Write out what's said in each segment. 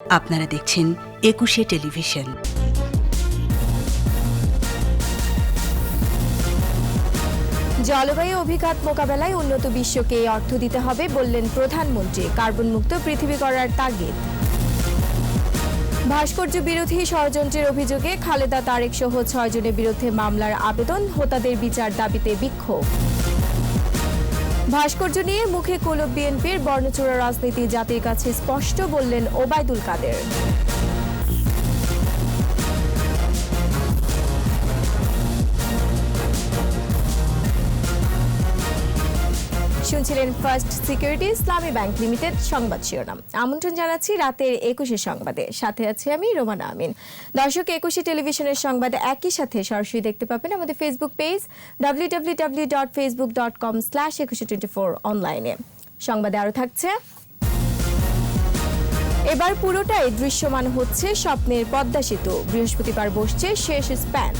আপনারা দেখছেন একুশে টেলিভিশন। জলবায়ু অভিঘাত মোকাবেলায় উন্নত বিশ্বকে অর্থ দিতে হবে বললেন প্রধানমন্ত্রী। কার্বন মুক্ত পৃথিবী করার তাগিদ ভাস্কর্য বিরোধী ষড়যন্ত্রের অভিযোগে খালেদা তারেক সহ ছয়জনের বিরুদ্ধে মামলার আবেদন, হোতাদের বিচার দাবিতে বিক্ষোভ। ভাস্কর্য নিয়ে মুখে কলব বিএনপির বর্ণচূড়া রাজনীতি জাতির কাছে স্পষ্ট বললেন ওবায়দুল কাদের। শুনছিলেন first security, Islami bank limited সংবাদ শিরোনাম। আমন্ত্রণ জানাচ্ছি রাতের একুশে সংবাদে। সাথে আছি আমি রোমানা আমিন। দর্শক, একুশে টেলিভিশনের সংবাদ একই সাথে সরাসরি দেখতে পাবেন আমাদের Facebook page W W W dot Facebook dot com slash Ekushey twenty four অনলাইনে সংবাদে আরও থাকছে। এবার পুরোটাই দৃশ্যমান হচ্ছে স্বপ্নের পদ্মা সেতু। বৃহস্পতিবার বসছে শেষ স্প্যান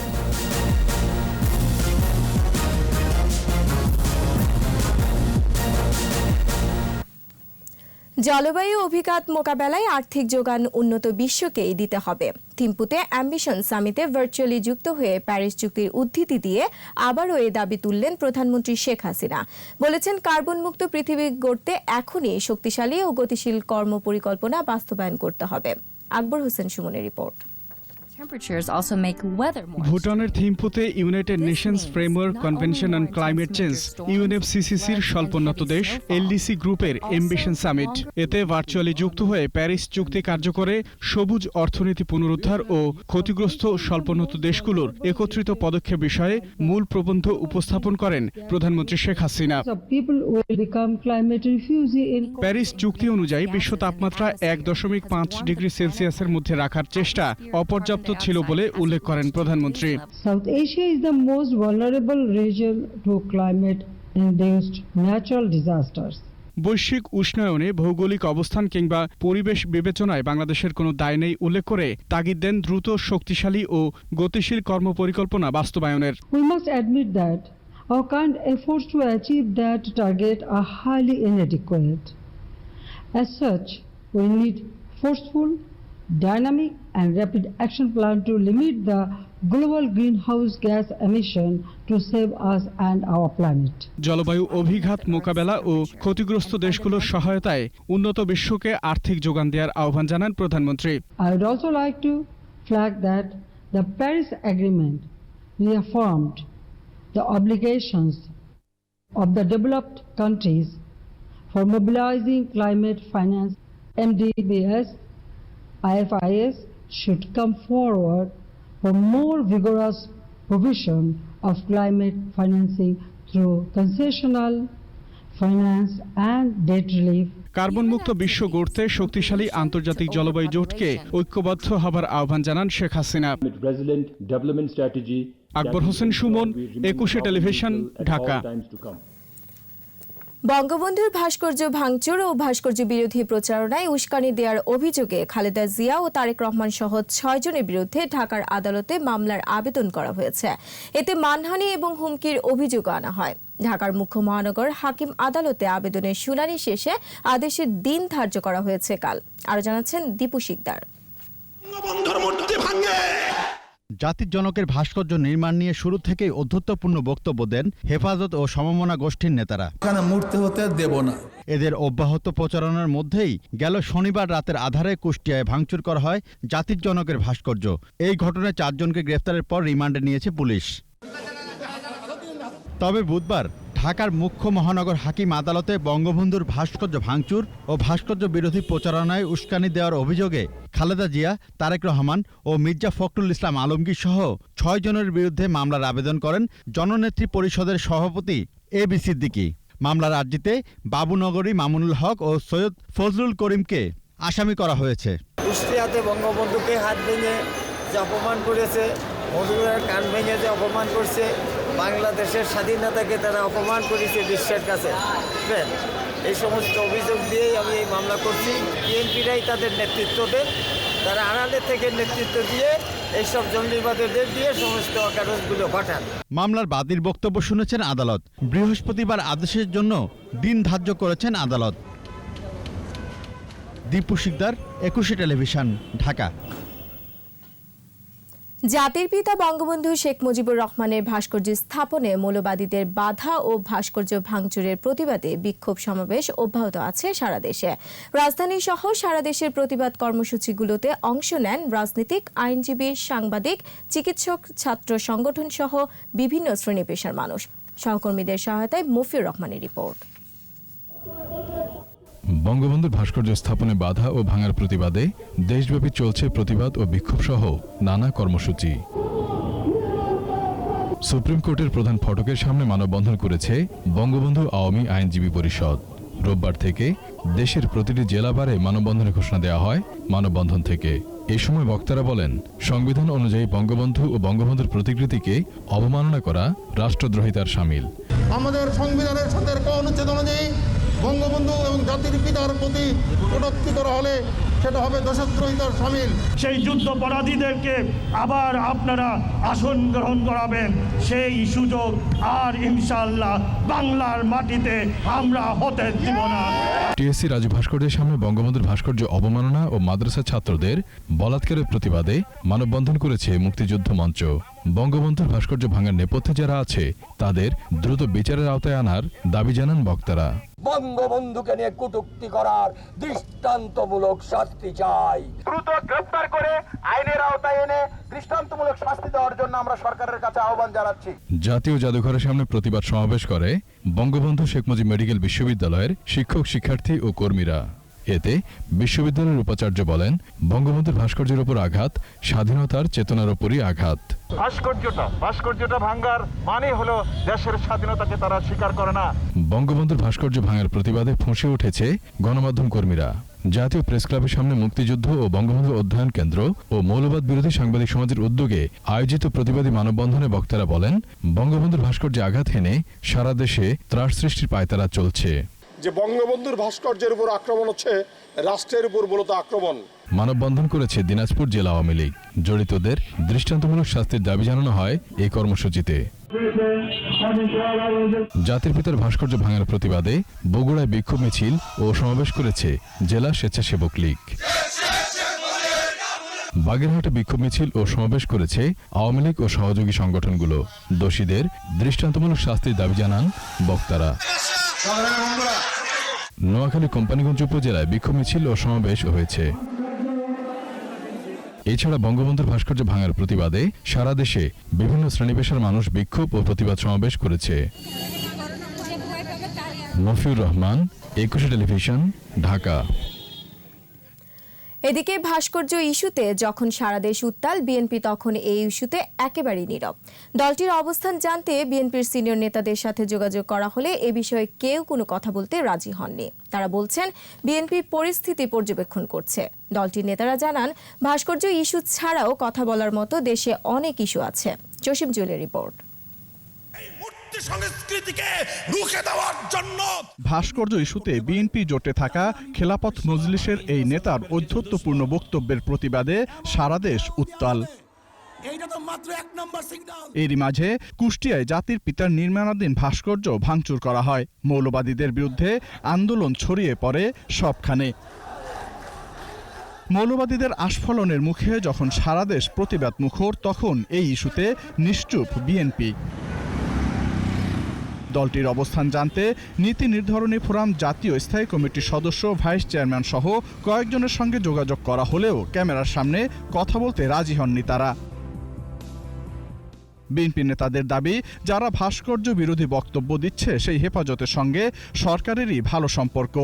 জলবায়ু অভিঘাত মোকাবেলায় আর্থিক যোগান উন্নত বিশ্বকেই দিতে হবে। থিম্পুতে অ্যাম্বিশন সামিটে ভার্চুয়ালি যুক্ত হয়ে প্যারিস চুক্তির উদ্ধৃতি দিয়ে আবারও এ দাবি তুললেন প্রধানমন্ত্রী শেখ হাসিনা। বলেছেন কার্বন মুক্ত পৃথিবী গড়তে এখনই শক্তিশালী ও গতিশীল কর্ম পরিকল্পনা বাস্তবায়ন করতে হবে। আকবর হোসেন সুমনের রিপোর্ট। ভুটানের থিম্পুতে United Nations Framework Convention on Climate Change ইউএনএফসিসিসির স্বল্পোন্নত দেশ এলডিসি গ্রুপের এমবিশন সামিট এতে ভার্চুয়ালি যুক্ত হয়ে প্যারিস চুক্তি কার্যকরে সবুজ অর্থনীতি পুনরুদ্ধার ও ক্ষতিগ্রস্ত স্বল্পোন্নত দেশগুলোর একত্রিত পদক্ষেপ বিষয়ে মূল প্রবন্ধ উপস্থাপন করেন প্রধানমন্ত্রী শেখ হাসিনা। প্যারিস চুক্তি অনুযায়ী বিশ্ব তাপমাত্রা এক দশমিক পাঁচ ডিগ্রি সেলসিয়াসের মধ্যে রাখার চেষ্টা অপর্যাপ্ত অব্যাহত ছিল বলে উল্লেখ করেন প্রধানমন্ত্রী। বৈশ্বিক উষ্ণায়নে ভৌগোলিক অবস্থান কিংবা পরিবেশ বিবেচনায় বাংলাদেশের কোনো দায় নেই উল্লেখ করে তাগিদ দেন দ্রুত শক্তিশালী ও গতিশীল কর্মপরিকল্পনা বাস্তবায়নের। We must admit that our current efforts to achieve that target are highly inadequate as dynamic and rapid action plan to limit the global greenhouse gas emission to save us and our planet. জলবায়ু অভিঘাত মোকাবেলা ও ক্ষতিগ্রস্ত দেশগুলোর সহায়তায় উন্নত বিশ্বকে আর্থিক যোগান দেওয়ার আহ্বান জানান প্রধানমন্ত্রী I would also like to flag that the Paris Agreement reaffirmed the obligations of the developed countries for mobilizing climate finance. MDBS, IFIS should come forward for more vigorous provision of climate financing through concessional finance and debt relief কার্বন মুক্ত বিশ্ব গড়তে শক্তিশালী আন্তর্জাতিক জলবায়ু জোটকে ঐক্যবদ্ধ হবার আহ্বান জানান শেখ হাসিনা আকবর হোসেন সুমন, একুশে টেলিভিশন, ঢাকা। বঙ্গবন্ধুর ভাস্কর্য ভাঙচুর ও ভাস্কর্য বিরোধী প্রচারণায় উস্কানি দেওয়ার অভিযোগে খালেদা জিয়া ও তারেক রহমান সহ ছয়জনের বিরুদ্ধে ঢাকার আদালতে মামলার আবেদন করা হয়েছে। এতে মানহানি এবং হুমকির অভিযোগ আনা হয়। ঢাকার মুখ্য মহানগর হাকিম আদালতে আবেদনের শুনানি শেষে আদেশের দিন ধার্য করা হয়েছে কাল। আরও জানাচ্ছেন দীপু শিকদার। জাতির জনকের ভাস্কর্য নির্মাণ নিয়ে শুরু থেকেই অধ্যত্বপূর্ণ বক্তব্য দেন হেফাজত ও সমমনা গোষ্ঠীর নেতারা। ওখানে মূর্তি হতে দেব না। এদের অব্যাহত প্রচারণার মধ্যেই গেল শনিবার রাতের আধারে কুষ্টিয়ায় ভাঙচুর করা হয় জাতির জনকের ভাস্কর্য। এই ঘটনায় চারজনকে গ্রেফতারের পর রিমান্ডে নিয়েছে পুলিশ। তবে বুধবার ঢাকার মুখ্য মহানগর হাকিম আদালতে বঙ্গবন্ধুর ভাস্কর্য ভাঙচুর ও ভাস্কর্য বিরোধী প্রচারণায় উস্কানি দেওয়ার অভিযোগে খালেদা জিয়া, তারেক রহমান ও মির্জা ফখরুল ইসলাম আলমগীর সহ ছয় জনের বিরুদ্ধে মামলার আবেদন করেন জননেত্রী পরিষদের সভাপতি এ বি সিদ্দিকী। মামলার আর্জিতে বাবুনগরী মামুনুল হক ও সৈয়দ ফজলুল করিমকে আসামি করা হয়েছে। কুষ্টিয়াতে বঙ্গবন্ধুকে হাত ভেঙে যে অপমান করেছে কান ভেঙে যে অপমান করছে বাংলাদেশের স্বাধীনতাকে তারা অপমান করেছে বিশ্বের কাছে। এই সমস্ত অভিযোগ দিয়েই আমি এই মামলা করছি। বিএনপিরাই তাদের নেতৃত্ব দেন। তারা আড়ালে থেকে নেতৃত্ব দিয়ে এইসব জঙ্গিবাদীদের দিয়ে সমস্ত কাগজগুলো পাঠান। মামলার বাদীর বক্তব্য শুনেছেন আদালত। বৃহস্পতিবার আদেশের জন্য দিন ধার্য করেছেন আদালত। দীপু শিকদার, একুশে টেলিভিশন, ঢাকা। জাতির পিতা বঙ্গবন্ধু শেখ মুজিবুর রহমানের ভাস্কর্য স্থাপনে মৌলবাদীদের বাধা ও ভাস্কর্য ভাঙচুরের প্রতিবাদে বিক্ষোভ সমাবেশ অব্যাহত আছে সারা দেশে। রাজধানী সহ সারা দেশের প্রতিবাদ কর্মসূচিগুলোতে অংশ নেন রাজনীতিক, আইনজীবী, সাংবাদিক, চিকিৎসক, ছাত্র সংগঠন সহ বিভিন্ন শ্রেণি পেশার মানুষ। সহকর্মীদের সহায়তায় মফিউর রহমানের রিপোর্ট। বঙ্গবন্ধুর ভাস্কর্য স্থাপনে বাধা ও ভাঙার প্রতিবাদে দেশব্যাপী চলছে প্রতিবাদ ও বিক্ষোভ সহ নানা কর্মসূচি। সুপ্রিম কোর্টের প্রধান ফটকের সামনে মানববন্ধন করেছে বঙ্গবন্ধু আওয়ামী আইনজীবী পরিষদ। রোববার থেকে দেশের প্রতিটি জেলাবারে মানববন্ধনের ঘোষণা দেওয়া হয় মানববন্ধন থেকে। এ সময় বক্তারা বলেন, সংবিধান অনুযায়ী বঙ্গবন্ধু ও বঙ্গবন্ধুর প্রতিকৃতিকে অবমাননা করা রাষ্ট্রদ্রোহিতার সামিল। আমাদের সংবিধানের সাথে অনুচ্ছেদ অনুযায়ী বঙ্গবন্ধু এবং জাতির পিতার প্রতি কটূক্তি করা হলে সেটা হবে দেশদ্রোহিতার সামিল। সেই যুদ্ধপরাধীদেরকে আবার আপনারা আসন গ্রহণ করাবেন। সেই সুযোগ আর ইনশাল্লাহ বাংলার মাটিতে আমরা হতে দিব না। টিএসসি রাজু ভাস্কর্যের সামনে বঙ্গবন্ধুর ভাস্কর্য অবমাননা ও মাদ্রাসা ছাত্রদের বলাৎকারের প্রতিবাদে মানববন্ধন করেছে মুক্তিযুদ্ধ মঞ্চ। বঙ্গবন্ধুর ভাস্কর্য ভাঙার নেপথ্যে যারা আছে তাদের দ্রুত বিচারের আওতায় আনার দাবি জানান বক্তারা। বঙ্গবন্ধুকে নিয়ে কটুক্তি করার দৃষ্টান্তমূলক শাস্তি চাই। দ্রুত গ্রেফতার করে আইনের আওতায় এনে দৃষ্টান্তমূলক শাস্তি দেওয়ার জন্য আমরা সরকারের কাছে আহ্বান জানাচ্ছি। জাতীয় জাদুঘরের সামনে প্রতিবাদ সমাবেশ করে বঙ্গবন্ধু শেখ মুজিব মেডিকেল বিশ্ববিদ্যালয়ের শিক্ষক শিক্ষার্থী ও কর্মীরা। এতে বিশ্ববিদ্যালয়ের উপাচার্য বলেন বঙ্গবন্ধুর ভাস্কর্যের উপর আঘাত স্বাধীনতার চেতনার উপরই আঘাত। ভাস্কর্যটা ভাস্কর্যটা ভাঙ্গার মানে হলো দেশের স্বাধীনতাকে তারা স্বীকার করে না। বঙ্গবন্ধুর ভাস্কর্য ভাঙার প্রতিবাদে ফুঁসে উঠেছে গণমাধ্যম কর্মীরা। জাতীয় প্রেস ক্লাবের সামনে মুক্তিযুদ্ধ ও বঙ্গবন্ধু অধ্যয়ন কেন্দ্র ও মৌলবাদ বিরোধী সাংবাদিক সমাজের উদ্যোগে আয়োজিত প্রতিবাদী মানববন্ধনে বক্তারা বলেন বঙ্গবন্ধুর ভাস্কর্যে আঘাত হেনে সারা দেশে ত্রাস সৃষ্টির পায়তারা চলছে। যে বঙ্গবন্ধুর ভাস্কর্যের উপর আক্রমণ হচ্ছে, রাষ্ট্রের উপর মূলত আক্রমণ। মানববন্ধন করেছে দিনাজপুর জেলা আওয়ামী লীগ। জড়িতদের দৃষ্টান্তমূলক শাস্তির দাবি জানানো হয় এই কর্মসূচিতে। জাতির পিতার ভাস্কর্য ভাঙার প্রতিবাদে বগুড়ায় বিক্ষোভ মিছিল ও সমাবেশ করেছে জেলা স্বেচ্ছাসেবক লীগ। বাগেরহাটে বিক্ষোভ মিছিল ও সমাবেশ করেছে আওয়ামী লীগ ও সহযোগী সংগঠনগুলো। দোষীদের দৃষ্টান্তমূলক শাস্তির দাবি জানান বক্তারা। নোয়াখালী কোম্পানিগঞ্জ উপজেলায় বিক্ষোভ মিছিল ও সমাবেশ হয়েছে। এছাড়া বঙ্গবন্ধুর ভাস্কর্য ভাঙার প্রতিবাদে সারা দেশে বিভিন্ন শ্রেণীপেশার মানুষ বিক্ষোভ ও প্রতিবাদ সমাবেশ করেছে। মফিউর রহমান, একুশে টেলিভিশন, ঢাকা। এদিকে ভাস্কর্য ইস্যুতে যখন সারা দেশ উত্তাল, বিএনপি তখন এই ইস্যুতে একেবারেই নীরব। দলটির অবস্থান জানতে বিএনপির সিনিয়র নেতাদের সাথে যোগাযোগ করা হলে এ বিষয়ে কেউ কোনো কথা বলতে রাজি হননি। তারা বলছেন, বিএনপি পরিস্থিতি পর্যবেক্ষণ করছে। দলটির নেতারা জানান, ভাস্কর্য ইস্যু ছাড়াও কথা বলার মতো দেশে অনেক ইস্যু আছে। জসিম জুয়েলের রিপোর্ট। রুখে দেওয়ার জন্য। ভাস্কর্য ইস্যুতে বিএনপি জোটে থাকা খেলাপথ মজলিসের এই নেতার ঔদ্ধত্যপূর্ণ বক্তব্যের প্রতিবাদে সারা দেশ উত্তাল। এরই মাঝে কুষ্টিয়ায় জাতির পিতার নির্মাণাধীন ভাস্কর্য ভাঙচুর করা হয়। মৌলবাদীদের বিরুদ্ধে আন্দোলন ছড়িয়ে পড়ে সবখানে। মৌলবাদীদের আস্ফলনের মুখে যখন সারা দেশ প্রতিবাদ মুখর তখন এই ইস্যুতে নিশ্চুপ বিএনপি দলটির অবস্থান জানতে নীতি নির্ধারণী ফোরাম জাতীয় স্থায়ী কমিটির সদস্য, ভাইস চেয়ারম্যান সহ কয়েকজনের সঙ্গে যোগাযোগ করা হলেও ক্যামেরার সামনে কথা বলতে রাজি হননি তারা। বিএনপি নেতাদের দাবি, যারা ভাস্কর্য বিরোধী বক্তব্য দিচ্ছে, সেই হেফাজতের সঙ্গে সরকারেরই ভালো সম্পর্ক।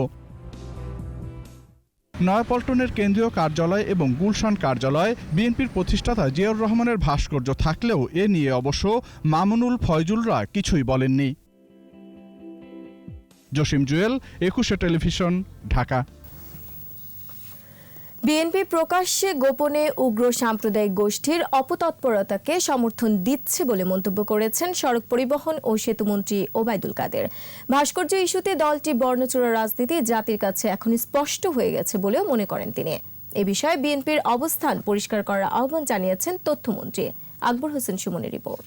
নয়াপল্টনের কেন্দ্রীয় কার্যালয় এবং গুলশান কার্যালয় বিএনপির প্রতিষ্ঠাতা জিয়াউর রহমানের ভাস্কর্য থাকলেও এ নিয়ে অবশ্য মামুনুল ফয়জুলরা কিছুই বলেননি। জসিম জুয়েল, একুশে টেলিভিশন, ঢাকা। বিএনপি প্রকাশ্যে গোপনে উগ্র সাম্প্রদায়িক গোষ্ঠীর অপতৎপরতাকে সমর্থন দিচ্ছে বলে মন্তব্য করেছেন সড়ক পরিবহন ও সেতুমন্ত্রী ওবায়দুল কাদের। ভাস্কর্য ইস্যুতে দলটি বর্ণচূড়া রাজনীতি জাতির কাছে এখন স্পষ্ট হয়ে গেছে বলেও মনে করেন তিনি। এ বিষয়ে বিএনপির অবস্থান পরিষ্কার করার আহ্বান জানিয়েছেন তথ্যমন্ত্রী আকবর হোসেন সুমনের রিপোর্ট।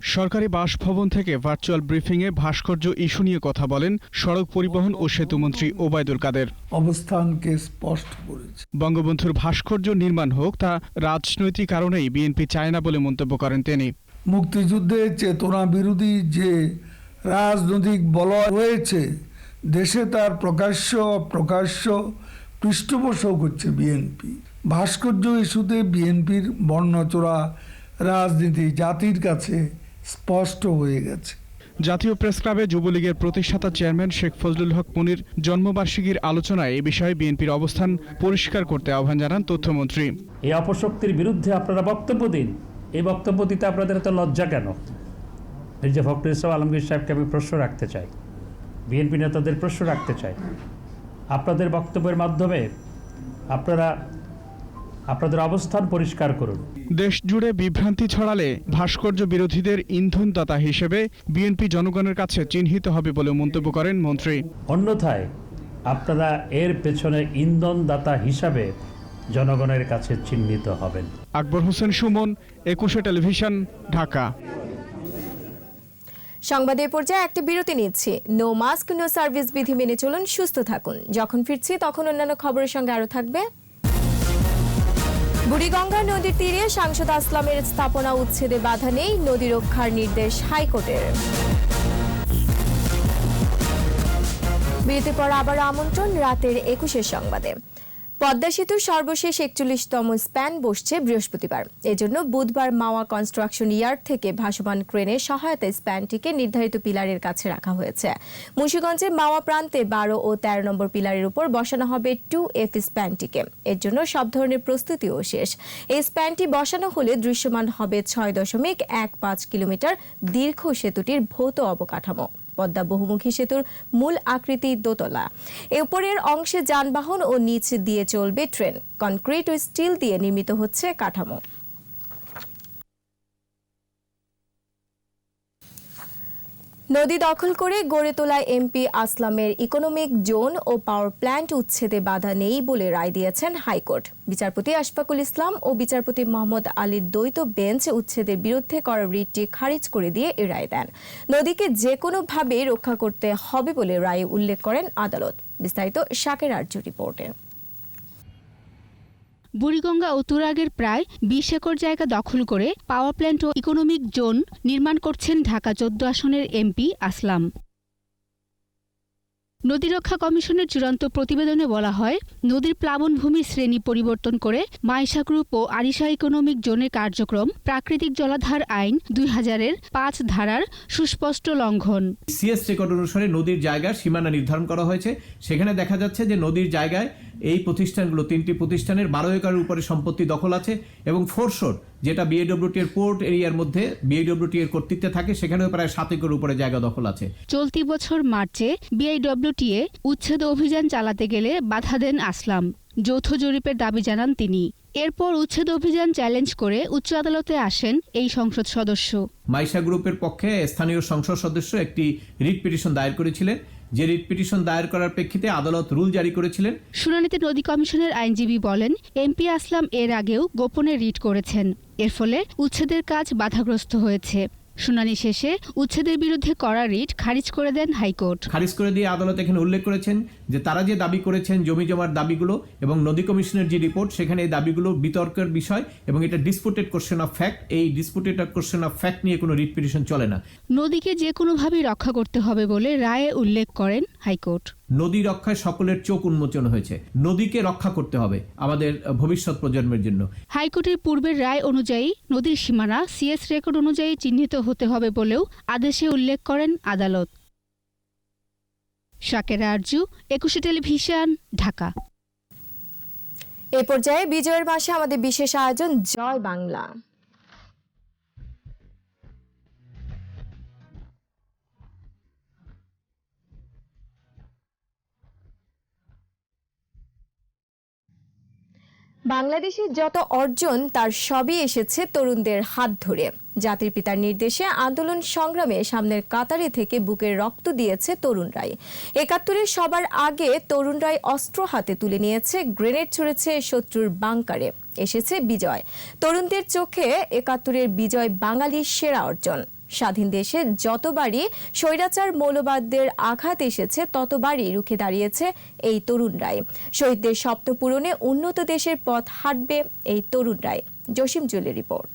সরকারি বাসভবন থেকে ভার্চুয়াল ব্রিফিংয়ে ভাস্কর্য ইস্যু নিয়ে কথা বলেন সড়ক পরিবহন ও সেতুমন্ত্রী ওবায়দুল কাদের। অবস্থানকে স্পষ্ট করেছে। বঙ্গবন্ধুর ভাস্কর্য নির্মাণ হোক তা রাজনৈতিক কারণেই বিএনপি চায় না বলে মন্তব্য করেন তিনি। মুক্তিযুদ্ধের চেতনা বিরোধী যে রাজনৈতিক বলয় রয়েছে দেশে তার প্রকাশ্য প্রকাশ্য পৃষ্ঠপোষক হচ্ছে বিএনপি। ভাস্কর্য ইস্যুতে বিএনপির বর্ণচোরা রাজনীতি জাতির কাছে স্পষ্ট হয়ে গেছে। জাতীয় প্রেস ক্লাবে যুবলীগের প্রতিষ্ঠাতা চেয়ারম্যান শেখ ফজলুল হক মুনির জন্মবার্ষিকীর আলোচনায় এ বিষয়ে বিএনপির অবস্থান পরিষ্কার করতে আহ্বান জানান তথ্যমন্ত্রী। এই অপশক্তির বিরুদ্ধে আপনারা বক্তব্য দিন। এই বক্তব্য দিতে আপনাদের এত লজ্জা কেন? মির্জা ফখরুল ইসলাম আলমগীর সাহেবকে আমি প্রশ্ন রাখতে চাই। বিএনপি নেতাদের প্রশ্ন রাখতে চাই। আপনাদের বক্তব্যের মাধ্যমে আপনারা আপনাদের অবস্থান পরিষ্কার করুন। দেশ জুড়ে বিভ্রান্তি ছড়ালে ভাস্কর্য বিরোধীদের ইন্ধনদাতা হিসেবে বিএনপি জনগণের কাছে চিহ্নিত হবে বলে মন্তব্য করেন মন্ত্রী। অন্যথায় আপনারা এর পেছনে ইন্ধনদাতা হিসাবে জনগণের কাছে চিহ্নিত হবেন। আকবর হোসেন সুমন একুশে টেলিভিশন ঢাকা। সংবাদের পর্যায়ে একটি বিরতি নিচ্ছি। নো মাস্ক নো সার্ভিস বিধি মেনে চলুন সুস্থ থাকুন। যখন ফিরছি তখন অন্যান্য খবরের সঙ্গে আরও থাকবে বুড়িগঙ্গা নদীর তীরে সাংসদ আসলামের স্থাপনা উচ্ছেদে বাধা নেই নদী রক্ষার নির্দেশ হাইকোর্টের। বিরতির পর আবার আমন্ত্রণ রাতের একুশের সংবাদে। পদ্মা সেতুর সর্বশেষ একচল্লিশতম স্প্যান বসছে বৃহস্পতিবার। এজন্য বুধবার মাওয়া কনস্ট্রাকশন ইয়ার্ড থেকে ভাসমান ক্রেনের সহায়তায় স্প্যানটিকে নির্ধারিত পিলারের কাছে রাখা হয়েছে। মুন্সিগঞ্জের মাওয়া প্রান্তে বারো ও তেরো নম্বর পিলারের উপর বসানো হবে টু এফ স্প্যানটিকে। এর জন্য সব ধরনের প্রস্তুতিও শেষ। এই স্প্যানটি বসানো হলে দৃশ্যমান হবে ছয় দশমিক এক পাঁচ কিলোমিটার দীর্ঘ সেতুটির ভৌত অবকাঠামো। পদ্মা বহুমুখী সেতুর মূল আকৃতি দোতলা। এ উপরের অংশে যানবাহন ও নিচ দিয়ে চলবে ট্রেন। কনক্রিট ও স্টিল দিয়ে নির্মিত হচ্ছে কাঠামো। নদী দখল করে গড়ে তোলা এমপি আসলামের ইকোনমিক জোন ও পাওয়ার প্ল্যান্ট উচ্ছেদে বাধা নেই বলে রায় দিয়েছেন হাইকোর্ট। বিচারপতি আশফাকুল ইসলাম ও বিচারপতি মোহাম্মদ আলীর দ্বৈত বেঞ্চ উচ্ছেদের বিরুদ্ধে করা রিটটি খারিজ করে দিয়ে এ রায় দেন। নদীকে যে কোনোভাবে রক্ষা করতে হবে বলে রায়ে উল্লেখ করেন আদালত। বিস্তারিত শাকের আর্য রিপোর্টে। বুড়িগঙ্গা ও তুরাগের প্রায় বিশ একর জায়গা দখল করে পাওয়ার প্ল্যান্ট ও ইকোনমিক জোন নির্মাণ করছেন ঢাকা চোদ্দ আসনের এমপি আসলাম। নদী রক্ষা কমিশনের চূড়ান্ত প্রতিবেদনে বলা হয়, নদীর প্লাবনভূমি শ্রেণি পরিবর্তন করে মাইশা গ্রুপ ও আরিশা ইকোনমিক জোনের কার্যক্রম প্রাকৃতিক জলাধার আইন দুই হাজারের পাঁচ ধারার সুস্পষ্ট লঙ্ঘন। সিএস রেকর্ড অনুসারে নদীর জায়গার সীমানা নির্ধারণ করা হয়েছে। সেখানে দেখা যাচ্ছে যে নদীর জায়গায় এই প্রতিষ্ঠানগুলো তিনটি প্রতিষ্ঠানের বারো একরের উপরে সম্পত্তি দখল আছে এবং ফোরশোর যেটা বিএডব্লিউটি এর পোর্ট এরিয়ার মধ্যে বিএডব্লিউটি এর কর্তৃত্বে থাকে সেখানেও প্রায় সাত একর উপরে জায়গা দখল আছে। চলতি বছর মার্চে বিআইডব্লিউটি এ উচ্ছেদ অভিযান চালাতে গেলে বাধা দেন আসলাম যৌথ জরিপের দাবি জানান তিনি। এরপর উচ্ছেদ অভিযান চ্যালেঞ্জ করে উচ্চ আদালতে আসেন এই সংসদ সদস্য। মাইশা গ্রুপের পক্ষে স্থানীয় সংসদ সদস্য একটি রিট পিটিশন দায়ের করেছিলেন। যে রিট পিটিশন দায়ের করার প্রেক্ষিতে আদালত রুল জারি করেছিলেন। শুনানিতে নদী কমিশনের আইনজীবী বলেন, এমপি আসলাম এর আগেও গোপনে রিট করেছেন। এর ফলে উচ্ছেদের কাজ বাধাগ্রস্ত হয়েছে। শুনানি শেষে উচ্ছেদের বিরুদ্ধে করা রিট খারিজ করে দেন হাইকোর্ট। খারিজ করে দিয়ে আদালত এখানে উল্লেখ করেছেন যে তারা যে দাবি করেছেন জমি জমার দাবিগুলো এবং নদী কমিশনের যে রিপোর্ট সেখানে এই দাবিগুলো বিতর্কের বিষয় এবং এটা ডিসপুটেড কোশ্চেন অফ ফ্যাক্ট এই ডিসপুটেড কোশ্চেন অফ ফ্যাক্ট নিয়ে কোনো রিট পিটিশন চলে না। নদীকে যে কোনোভাবেই রক্ষা করতে হবে বলে রায়ে উল্লেখ করেন হাইকোর্ট। নদী রক্ষায় সকলের চোখ উন্মোচন হয়েছে। নদীকে রক্ষা করতে হবে আমাদের ভবিষ্যৎ প্রজন্মের জন্য। হাইকোর্টের পূর্বের রায় অনুযায়ী নদীর সীমানা সিএস রেকর্ড অনুযায়ী চিহ্নিত হতে হবে বলেও আদেশে উল্লেখ করেন আদালত। শাকের আরজু একুশে টেলিভিশন ঢাকা। এ পর্যায়ে বিজয়ের মাসে আমাদের বিশেষ আয়োজন জয় বাংলা। বাংলাদেশের যত অর্জন, তার সবই এসেছে তরুণদের হাত ধরে। জাতির পিতার নির্দেশে আন্দোলন সংগ্রামে সামনের কাতারে থেকে বুকের রক্ত দিয়েছে তরুণরাই। একাত্তরে সবার আগে তরুণরাই অস্ত্র হাতে তুলে নিয়েছে, গ্রেনেড ছুড়েছে শত্রুর বাংকারে। এসেছে বিজয়। তরুণদের চোখে একাত্তরের বিজয় বাঙালির সেরা অর্জন। স্বাধীন দেশে যতবারই স্বৈরাচার মৌলবাদদের আঘাত এসেছে, ততবারই রুখে দাঁড়িয়েছে এই তরুণরাই শহীদদের স্বপ্ন পূরণে উন্নত দেশের পথ হাঁটবে এই তরুণরাই জসিম জুয়েলের রিপোর্ট।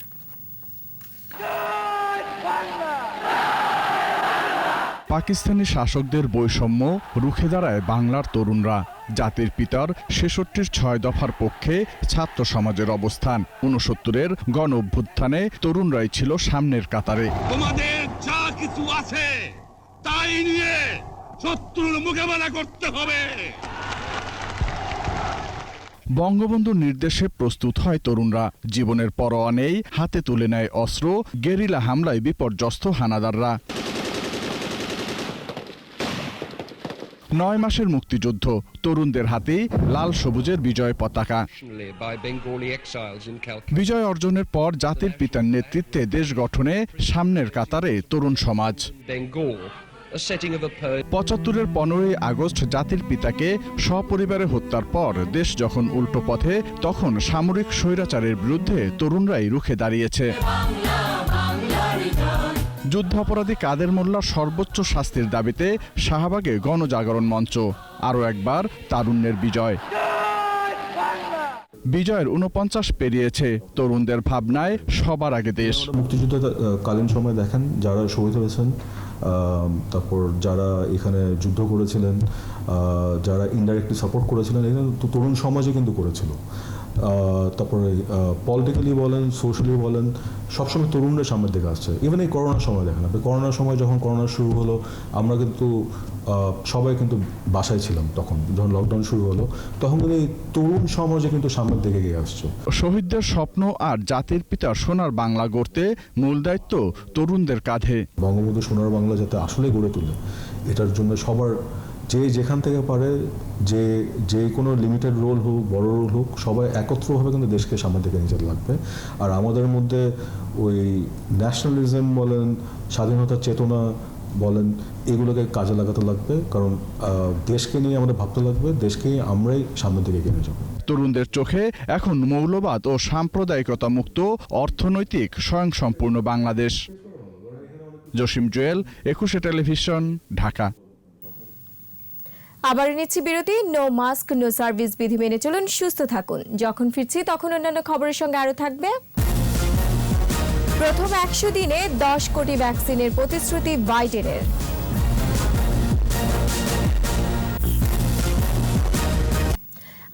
পাকিস্তানি শাসকদের বৈষম্য রুখে দাঁড়ায় বাংলার তরুণরা। জাতির পিতার ছেষট্টির ছয় দফার পক্ষে ছাত্র সমাজের অবস্থান। উনসত্তরের গণ অভ্যুত্থানে তরুণরাই ছিল সামনের কাতারে। তোমাদের যা কিছু আছে তাই নিয়ে শত্রুর মোকাবেলা করতে হবে। বঙ্গবন্ধুর নির্দেশে প্রস্তুত হয় তরুণরা। জীবনের পরোয়া নেই হাতে তুলে নেয় অস্ত্র গেরিলা হামলায় বিপর্যস্ত হানাদাররা। নয় মাসের মুক্তিযুদ্ধ, তরুণদের হাতে লাল সবুজের বিজয় পতাকা। বিজয় অর্জনের পর জাতির পিতার নেতৃত্বে দেশ গঠনে সামনের কাতারে তরুণ সমাজ। পঁচাত্তরের পনেরোই আগস্ট জাতির পিতাকে সপরিবারে হত্যার পর দেশ যখন উল্টো পথে, তখন সামরিক স্বৈরাচারের বিরুদ্ধে তরুণরাই রুখে দাঁড়িয়েছে। যুদ্ধাপরাধী কাদের মোল্লার সর্বোচ্চ শাস্তির দাবিতে শাহবাগে গণজাগরণ মঞ্চ। আরও একবার তারুণ্যের বিজয়। বিজয়ের উনপঞ্চাশ পেরিয়েছে। তরুণদের ভাবনায় সবার আগে দেশ। মুক্তিযুদ্ধ কালীন সময় দেখেন, যারা শহীদ হয়েছেন তারপর যারা এখানে যুদ্ধ করেছিলেন যারা ইনডাইরেক্টলি সাপোর্ট করেছিলেন, এখানে তরুণ সমাজে কিন্তু করেছিল। তারপরে পলিটিক্যালি বলেন সোশ্যালি বলেন সবসময় তরুণরা সামনের দিকে আসছে। ইভেন এই করোনার সময় দেখেন আপনি করোনার সময় যখন করোনা শুরু হলো আমরা কিন্তু সবাই কিন্তু বাসায় ছিলাম তখন যখন লকডাউন শুরু হলো তখন কিন্তু এই তরুণ সমাজে কিন্তু সামনের দিকে এগিয়ে আসছে। শহীদদের স্বপ্ন আর জাতির পিতা সোনার বাংলা গড়তে মূল দায়িত্ব তরুণদের কাঁধে। বঙ্গবন্ধু সোনার বাংলা যাতে আসলে গড়ে তোলে এটার জন্য সবার যে যেখান থেকে পারে, যে যে কোনো লিমিটেড রোল হোক, বড় রোল হোক, সবাই একত্রভাবে কিন্তু দেশকে সামনের দিকে নিয়ে যেতে লাগবে। আর আমাদের মধ্যে ওই ন্যাশনালিজম বলেন স্বাধীনতার চেতনা বলেন, এগুলোকে কাজে লাগাতে লাগবে। কারণ দেশকে নিয়ে আমাদের ভাবতে লাগবে, দেশকে আমরাই সামনের দিকে এগিয়ে যাব। তরুণদের চোখে এখন মৌলবাদ ও সাম্প্রদায়িকতা মুক্ত, অর্থনৈতিক, স্বয়ংসম্পূর্ণ বাংলাদেশ। জসিম জুয়েল, একুশে টেলিভিশন, ঢাকা। আবার নিচ্ছি বিরতি। নো মাস্ক নো সার্ভিস বিধি মেনে চলুন, সুস্থ থাকুন। যখন ফিরছি, তখন অন্যান্য খবরের সঙ্গে আরও থাকবে। প্রথম একশো দিনে দশ কোটি ভ্যাকসিনের প্রতিশ্রুতি বাইডেনের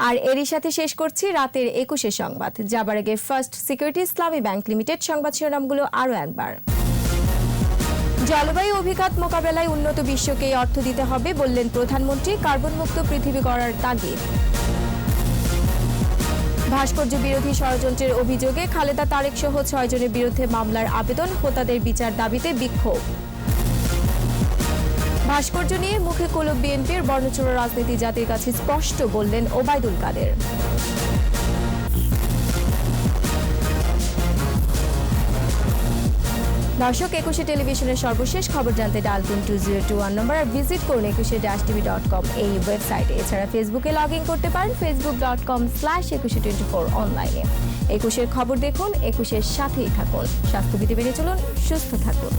আর এরই সাথে শেষ করছি রাতের একুশে সংবাদ। যাবার আগে first security Islami bank limited সংবাদ শিরোনামগুলো আরও একবার। জলবায়ু অভিঘাত মোকাবেলায় উন্নত বিশ্বকে অর্থ দিতে হবে বললেন প্রধানমন্ত্রী কার্বন মুক্ত পৃথিবী গড়ার তাগিদ। ভাস্কর্য বিরোধী ষড়যন্ত্রের অভিযোগে খালেদা তারেক সহ ছয়জনের বিরুদ্ধে মামলার আবেদন, হোতাদের বিচার দাবিতে বিক্ষোভ। ভাস্কর্য নিয়ে মুখে কলব বিএনপির বর্ণচোরা রাজনীতি জাতির কাছে স্পষ্ট বললেন ওবায়দুল কাদের। দর্শক, একুশে টেলিভিশনের সর্বশেষ খবর জানতে ডাল তিন টু জিরো টু ওয়ান নম্বর আর ভিজিট করুন Ekushey dash TV dot com এই ওয়েবসাইটে। এছাড়া ফেসবুকে লগ ইন করতে পারেন Facebook dot com slash Ekushey twenty four অনলাইনে একুশের খবর দেখুন, একুশের সাথেই থাকুন। স্বাস্থ্যবিধি মেনে চলুন, সুস্থ থাকুন।